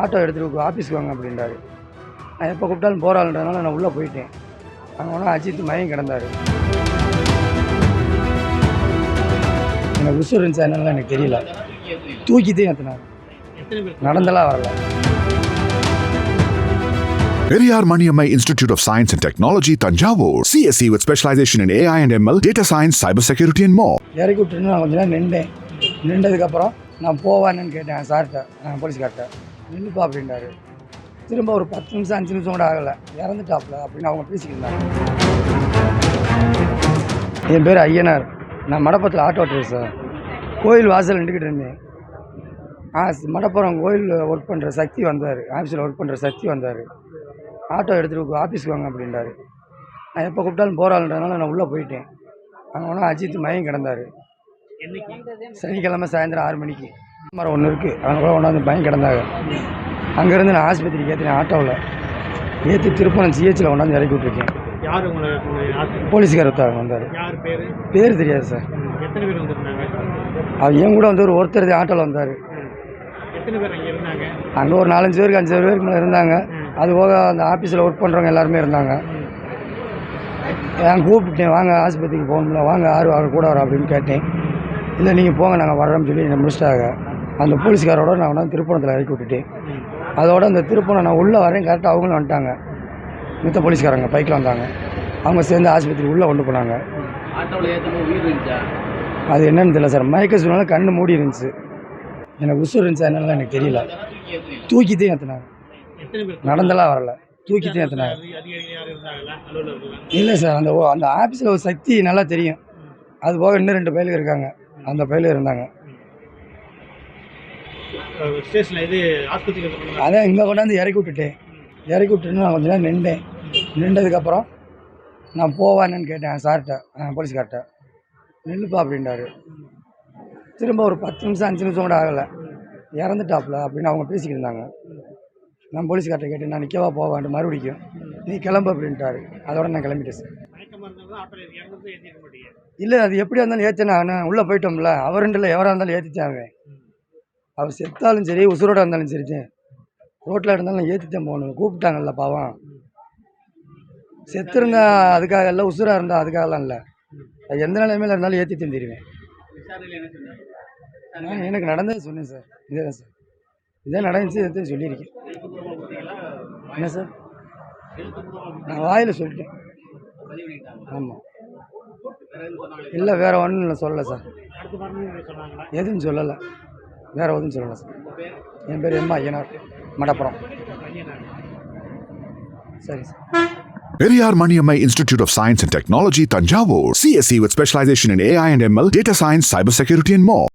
Auto எடுத்துகிட்டு ஆஃபீஸ்க்கு வாங்க அப்படின்றாரு. நான் எப்போ கூப்பிட்டாலும் போகிறாள்ன்றதுனால நான் உள்ளே போயிட்டேன். அங்கே போனால் அஜித் மயங்கி கிடந்தார். எனக்கு உசுர் இருந்துச்சு அதனால எனக்கு தெரியல. தூக்கித்தே ஏற்றினார் நடந்தெல்லாம் வரல. Periyar Maniammai Institute of Science and Technology, Tanjavur. CSE with specialization in AI and ML, data science, cybersecurity, and more. இறக்கி விட்டுட்டு நான் கொஞ்ச நேரம் நின்றேன். நின்றதுக்கப்புறம் நான் போவானேன்னு கேட்டேன் சார்கிட்ட நான் போலீஸ்கார்ட்ட. நின்றுப்பா அப்படின்றாரு. திரும்ப ஒரு பத்து நிமிஷம் அஞ்சு நிமிஷம் கூட ஆகலை. இறந்துட்டாப்ல அப்படின்னு அவங்க பேசிக்கிருந்தாங்க என் பேர் ஐயனார். நான் மடப்பத்தில் ஆட்டோ சார் கோயில் வாசல் நின்றுக்கிட்டு இருந்தேன். ஆ மடப்புறம் கோயில் ஒர்க் பண்ணுற சக்தி வந்தார். ஆஃபீஸில் ஒர்க் பண்ணுற சக்தி வந்தார். ஆட்டோ எடுத்துகிட்டு ஆஃபீஸ்க்கு வாங்க அப்படின்றாரு. நான் எப்போ கூப்பிட்டாலும் போகிறாள்ன்றதுனால நான் உள்ளே போயிட்டேன். அங்கே போனால் அஜித் மயங்கி கிடந்தார். சனிக்கிழமை சாயந்தரம் ஆறு மணிக்கு. மரம் ஒன்று இருக்குது அங்கே கூட கொண்டாந்து பயம் கிடந்தாங்க. அங்கேருந்து நான் ஆஸ்பத்திரிக்கு ஏற்றினேன் ஆட்டோவில். ஏற்றி திருப்பணம் சிஹெச்சில் கொண்டாந்து இறக்கி விட்ருக்கேன் யார் உங்களை போலீஸ்கார் ஒருத்தவங்க வந்தார். யார் பேர்? பேர் தெரியாது சார். எத்தனை பேர் வந்திருந்தாங்க? அவர் என் கூட வந்து ஒரு ஒருத்தர் ஆட்டோவில் வந்தார். எத்தனை பேர் அங்கே ஒரு நாலஞ்சு பேருக்கு அஞ்சு பேருக்கு மேலே இருந்தாங்க. அது போக அந்த ஆஃபீஸில் ஒர்க் பண்ணுறவங்க எல்லாருமே இருந்தாங்க. நான் கூப்பிட்டேன் வாங்க ஆஸ்பத்திரிக்கு போகணும்ல. வாங்க யார் வர கூட வர அப்படின்னு கேட்டேன். இல்லை நீங்கள் போங்க நாங்கள் வர்றோம்னு சொல்லி என்னை முடிச்சிட்டாங்க. அந்த போலீஸ்காரோட நான் கொண்டாந்து திருப்பணத்தில் இறக்கி விட்டுட்டேன். அதோட அந்த திருப்பணம் நான் உள்ளே வரேன் கரெக்டாக அவங்களும் வந்துட்டாங்க. மித்த போலீஸ்காரங்க பைக்கில் வந்தாங்க. அவங்க சேர்ந்து ஆஸ்பத்திரி உள்ளே கொண்டு போனாங்க. அது என்னன்னு தெரியல சார். மயக்க சூழ்நிலை கண்ணு மூடி இருந்துச்சு. எனக்கு உசுர் இருந்துச்சு அதனால எனக்கு தெரியல. தூக்கித்தே ஏற்றினாங்க நடந்தெல்லாம் வரல. தூக்கித்தே ஏற்றினாங்க இல்லை சார் அந்த ஓ- அந்த ஆஃபீஸில் ஒரு சக்தி நல்லா தெரியும். அது போக இன்னும் ரெண்டு பயிலுக்கு இருக்காங்க. அந்த பயிலும் இருந்தாங்க. ஸ்டேஷனில் இது ஆஸ்பத்திரியில் இருக்கணும் அதான் இங்கே கொண்டாந்து இறக்கி விட்டுட்டேன். இறக்கி விட்டுட்டு நான் கொஞ்ச நேரம் நின்றேன். நின்றதுக்கப்புறம் நான் போவானேன்னு கேட்டேன் சார்கிட்ட போலீஸ்கார்ட்ட. நில்லுப்பா அப்படின்றாரு. திரும்ப ஒரு பத்து நிமிஷம் அஞ்சு நிமிஷம் கூட ஆகலை. இறந்துட்டாப்ல அப்படின்னு அவங்க பேசிக்கிட்டு இருந்தாங்க. நான் போலீஸ்கார்ட்ட கேட்டேன் நான் நிற்கவா போவான்ட்டு மறுபடியும் நீ கிளம்பு அப்படின்ட்டாரு. அதோட நான் கிளம்பிட்டேன் சார் இல்லை அது எப்படியா இருந்தாலும் ஏற்றினா நான் உள்ளே போயிட்டோம்ல. அவருண்டு இல்லை எவராக இருந்தாலும் ஏற்றித்தான் அவன். அவர் செத்தாலும் சரி உசுரோட இருந்தாலும் சரி ரோட்டில் இருந்தாலும் ஏற்றித்தான் போகணும். கூப்பிட்டாங்கல்ல பாவம். செத்துருந்தா அதுக்காக இல்லை உசுராக இருந்தால் அதுக்காகலாம் இல்லை. அது எந்த நிலைமையில் இருந்தாலும் ஏற்றி தந்துடுவேன் நான் எனக்கு நடந்தது சொன்னேன் சார். இதே தான் சார். இதே நடந்துச்சு இதை சொல்லியிருக்கேன். என்ன சார்? நான் வாயில் சொல்லிட்டேன். ஆமாம் இல்லை வேறு ஒன்றும் இல்லை சொல்லலை சார். எதுவும் சொல்லலை. வேறு எதுவும் சொல்லலை சார் என் பேர் எம்மா ஐயனார் மடப்புறம் சரி sir Periyar Maniammai Institute of Science and Technology, Tanjavur. CSE with specialization in AI and ML, data science, cybersecurity, and more.